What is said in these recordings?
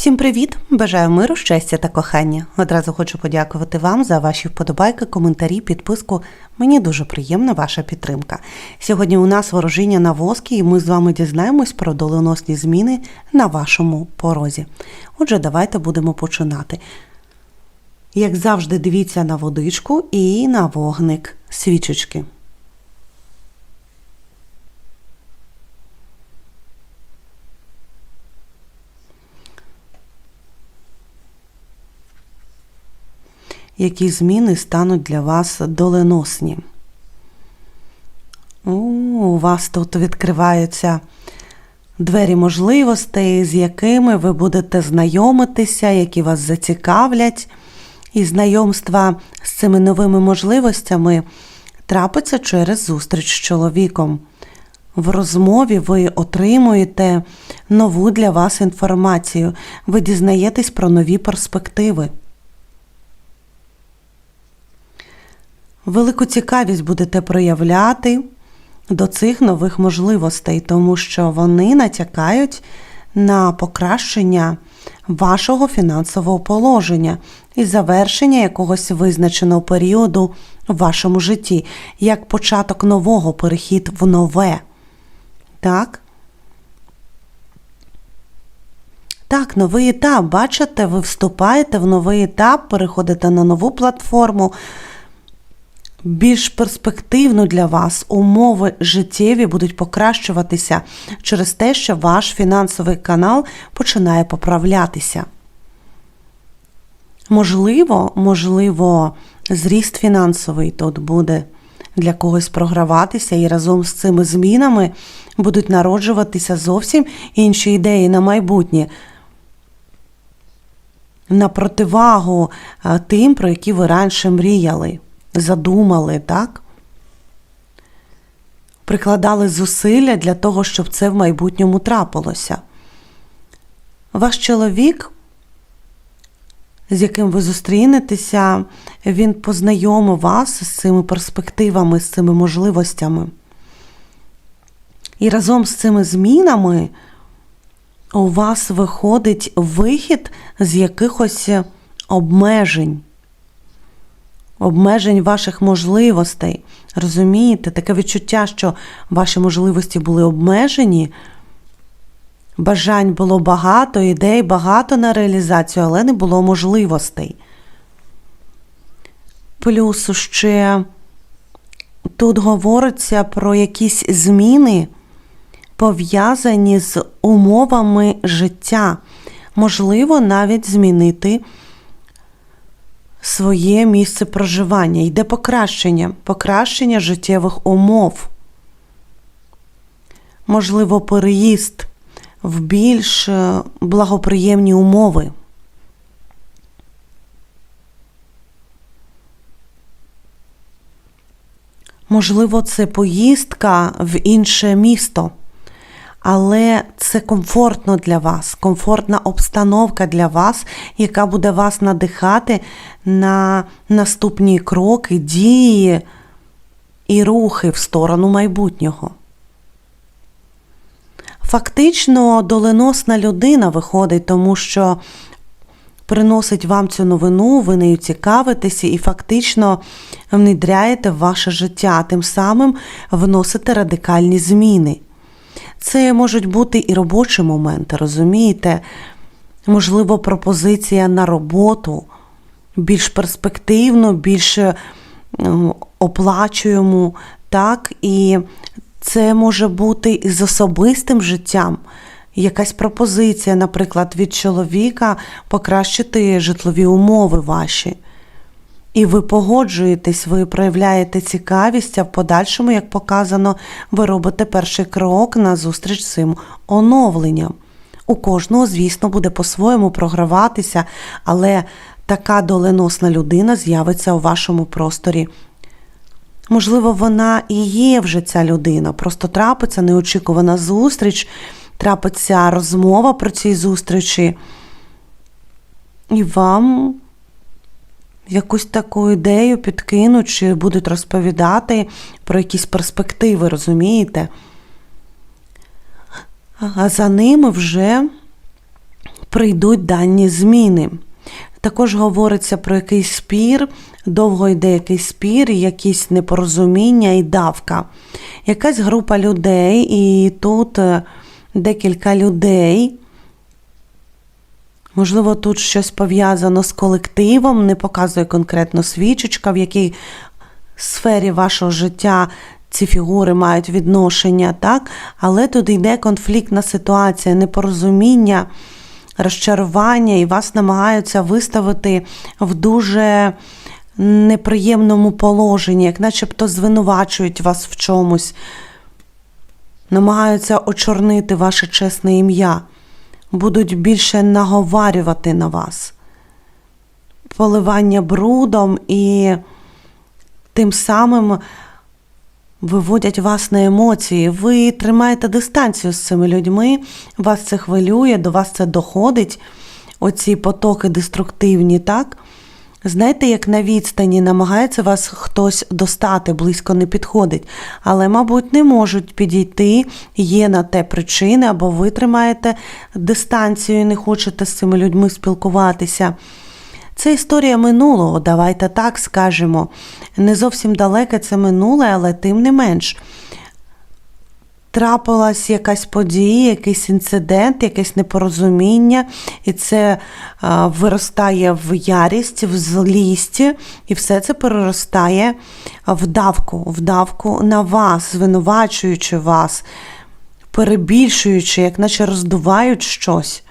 Всім привіт! Бажаю миру, щастя та кохання. Одразу хочу подякувати вам за ваші вподобайки, коментарі, підписку. Мені дуже приємна ваша підтримка. Сьогодні у нас ворожіння на воскі, і ми з вами дізнаємось про доленосні зміни на вашому порозі. Отже, давайте будемо починати. Як завжди, дивіться на водичку і на вогник свічечки. Які зміни стануть для вас доленосні. У вас тут відкриваються двері можливостей, з якими ви будете знайомитися, які вас зацікавлять. І знайомства з цими новими можливостями трапиться через зустріч з чоловіком. В розмові ви отримуєте нову для вас інформацію, ви дізнаєтесь про нові перспективи. Велику цікавість будете проявляти до цих нових можливостей, тому що вони натякають на покращення вашого фінансового положення і завершення якогось визначеного періоду в вашому житті, як початок нового перехід в нове. Так? Так, новий етап. Бачите, ви вступаєте в новий етап, переходите на нову платформу більш перспективно для вас умови життєві будуть покращуватися через те, що ваш фінансовий канал починає поправлятися. Можливо, можливо, зріст фінансовий тут буде для когось програватися, і разом з цими змінами будуть народжуватися зовсім інші ідеї на майбутнє. На противагу тим, про які ви раніше мріяли задумали, так? Прикладали зусилля для того, щоб це в майбутньому трапилося. Ваш чоловік, з яким ви зустрінетеся, він познайомив вас з цими перспективами, з цими можливостями. І разом з цими змінами у вас виходить вихід з якихось обмежень обмежень ваших можливостей. Розумієте, таке відчуття, що ваші можливості були обмежені. Бажань було багато, ідей багато на реалізацію, але не було можливостей. Плюс ще тут говориться про якісь зміни, пов'язані з умовами життя. Можливо, навіть змінити своє місце проживання, йде покращення, покращення життєвих умов. Можливо, переїзд в більш е, благоприємні умови. Можливо, це поїздка в інше місто але це комфортно для вас, комфортна обстановка для вас, яка буде вас надихати на наступні кроки, дії і рухи в сторону майбутнього. Фактично, доленосна людина виходить, тому що приносить вам цю новину, ви нею цікавитеся і фактично внедряєте в ваше життя, тим самим вносите радикальні зміни. Це можуть бути і робочі моменти, розумієте? Можливо, пропозиція на роботу більш перспективно, більш оплачуємо, так? І це може бути і з особистим життям. Якась пропозиція, наприклад, від чоловіка покращити житлові умови ваші. І ви погоджуєтесь, ви проявляєте цікавість, а в подальшому, як показано, ви робите перший крок на зустріч з цим оновленням. У кожного, звісно, буде по-своєму програватися, але така доленосна людина з'явиться у вашому просторі. Можливо, вона і є вже ця людина, просто трапиться неочікувана зустріч, трапиться розмова про цій зустрічі, і вам якусь таку ідею підкинуть, чи будуть розповідати про якісь перспективи, розумієте? А за ними вже прийдуть дані зміни. Також говориться про якийсь спір, довго йде якийсь спір, якісь непорозуміння і давка. Якась група людей, і тут е, декілька людей. Можливо, тут щось пов'язано з колективом, не показує конкретно свічечка, в якій сфері вашого життя ці фігури мають відношення, так? але тут йде конфліктна ситуація, непорозуміння, розчарування, і вас намагаються виставити в дуже неприємному положенні, як начебто звинувачують вас в чомусь, намагаються очорнити ваше чесне ім'я, будуть більше наговарювати на вас. Поливання брудом і тим самим виводять вас на емоції. Ви тримаєте дистанцію з цими людьми, вас це хвилює, до вас це доходить, оці потоки деструктивні, так? Знаєте, як на відстані намагається вас хтось достати, близько не підходить, але, мабуть, не можуть підійти, є на те причини, або ви тримаєте дистанцію і не хочете з цими людьми спілкуватися. Це історія минулого, давайте так скажемо. Не зовсім далеке це минуле, але тим не менш. Трапилась якась подія, якийсь інцидент, якесь непорозуміння, і це а, виростає в ярість, в злість, і все це переростає в давку, в давку на вас, звинувачуючи вас, перебільшуючи, як наче роздувають щось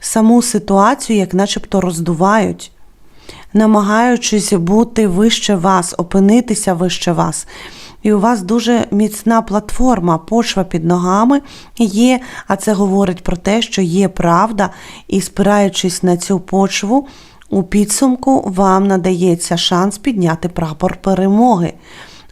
саму ситуацію, як начебто роздувають, намагаючись бути вище вас, опинитися вище вас. І у вас дуже міцна платформа, почва під ногами є, а це говорить про те, що є правда, і спираючись на цю почву, у підсумку вам надається шанс підняти прапор перемоги.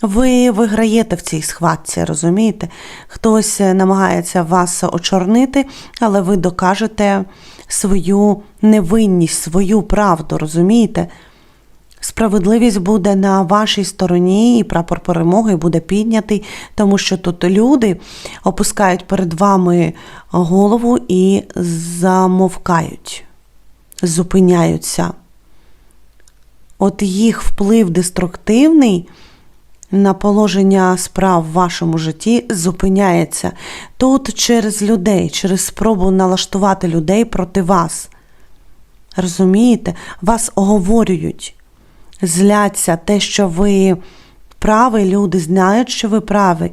Ви виграєте в цій схватці, розумієте? Хтось намагається вас очорнити, але ви докажете свою невинність, свою правду, розумієте? Справедливість буде на вашій стороні, і прапор перемоги буде піднятий, тому що тут люди опускають перед вами голову і замовкають, зупиняються. От їх вплив деструктивний на положення справ в вашому житті зупиняється тут через людей, через спробу налаштувати людей проти вас. Розумієте, вас оговорюють, зляться те, що ви праві, люди знають, що ви праві.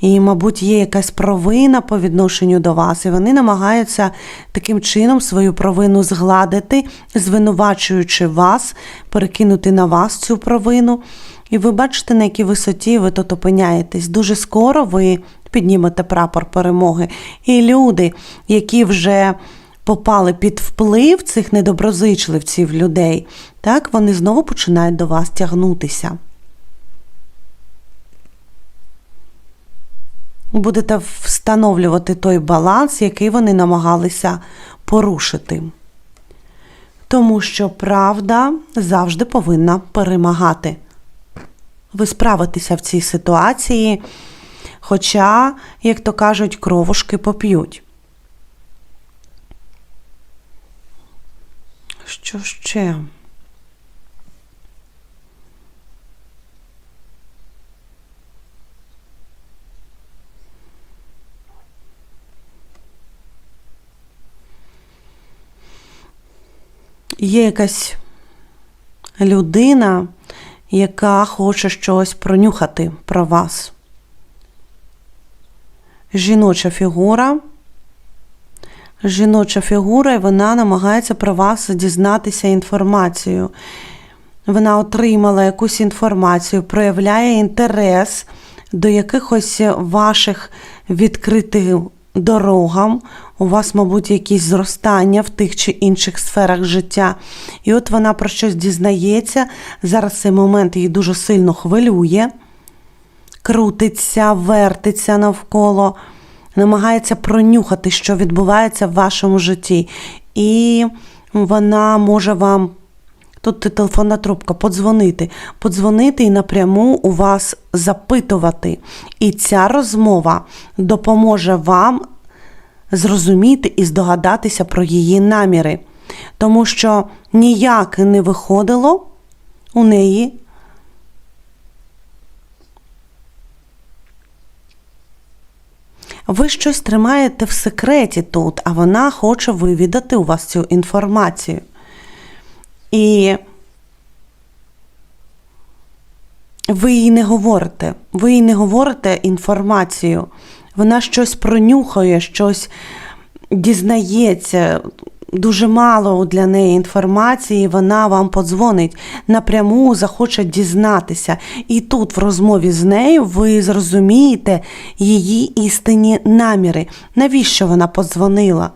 І, мабуть, є якась провина по відношенню до вас, і вони намагаються таким чином свою провину згладити, звинувачуючи вас, перекинути на вас цю провину. І ви бачите, на якій висоті ви тут опиняєтесь. Дуже скоро ви піднімете прапор перемоги. І люди, які вже попали під вплив цих недоброзичливців людей, так, вони знову починають до вас тягнутися. Будете встановлювати той баланс, який вони намагалися порушити. Тому що правда завжди повинна перемагати ви справитеся в цій ситуації, хоча, як то кажуть, кровушки поп'ють. Що ще? Є якась людина, яка хоче щось пронюхати про вас. Жіноча фігура. Жіноча фігура, і вона намагається про вас дізнатися інформацію. Вона отримала якусь інформацію, проявляє інтерес до якихось ваших відкритих дорогам, у вас, мабуть, якісь зростання в тих чи інших сферах життя. І от вона про щось дізнається. Зараз цей момент її дуже сильно хвилює, крутиться, вертиться навколо, намагається пронюхати, що відбувається в вашому житті. І вона може вам. Тут телефонна трубка, подзвонити, подзвонити і напряму у вас запитувати. І ця розмова допоможе вам зрозуміти і здогадатися про її наміри, тому що ніяк не виходило у неї. Ви щось тримаєте в секреті тут, а вона хоче вивідати у вас цю інформацію. І ви їй не говорите, ви їй не говорите інформацію. Вона щось пронюхає, щось дізнається. Дуже мало для неї інформації, вона вам подзвонить напряму, захоче дізнатися. І тут, в розмові з нею, ви зрозумієте її істинні наміри. Навіщо вона подзвонила?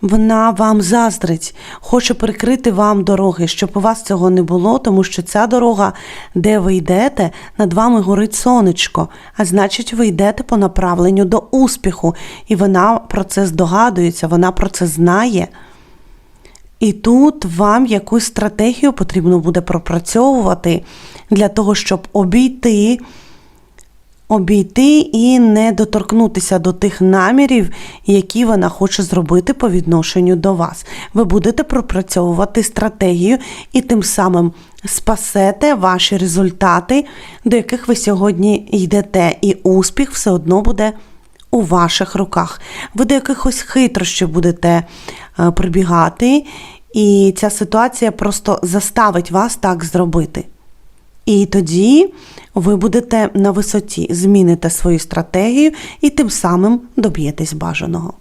Вона вам заздрить, хоче прикрити вам дороги, щоб у вас цього не було, тому що ця дорога, де ви йдете, над вами горить сонечко, а значить, ви йдете по направленню до успіху, і вона про це здогадується, вона про це знає. І тут вам якусь стратегію потрібно буде пропрацьовувати для того, щоб обійти обійти і не доторкнутися до тих намірів, які вона хоче зробити по відношенню до вас. Ви будете пропрацьовувати стратегію і тим самим спасете ваші результати, до яких ви сьогодні йдете, і успіх все одно буде. У ваших руках. Ви до якихось хитрощів будете е, прибігати, і ця ситуація просто заставить вас так зробити. І тоді ви будете на висоті, зміните свою стратегію і тим самим доб'єтесь бажаного.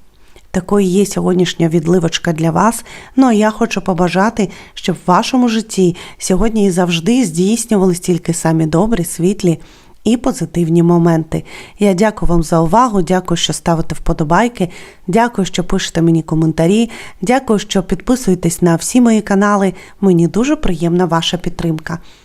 Такою є сьогоднішня відливочка для вас. Ну а я хочу побажати, щоб в вашому житті сьогодні і завжди здійснювались тільки самі добрі, світлі і позитивні моменти. Я дякую вам за увагу, дякую, що ставите вподобайки, дякую, що пишете мені коментарі, дякую, що підписуєтесь на всі мої канали. Мені дуже приємна ваша підтримка.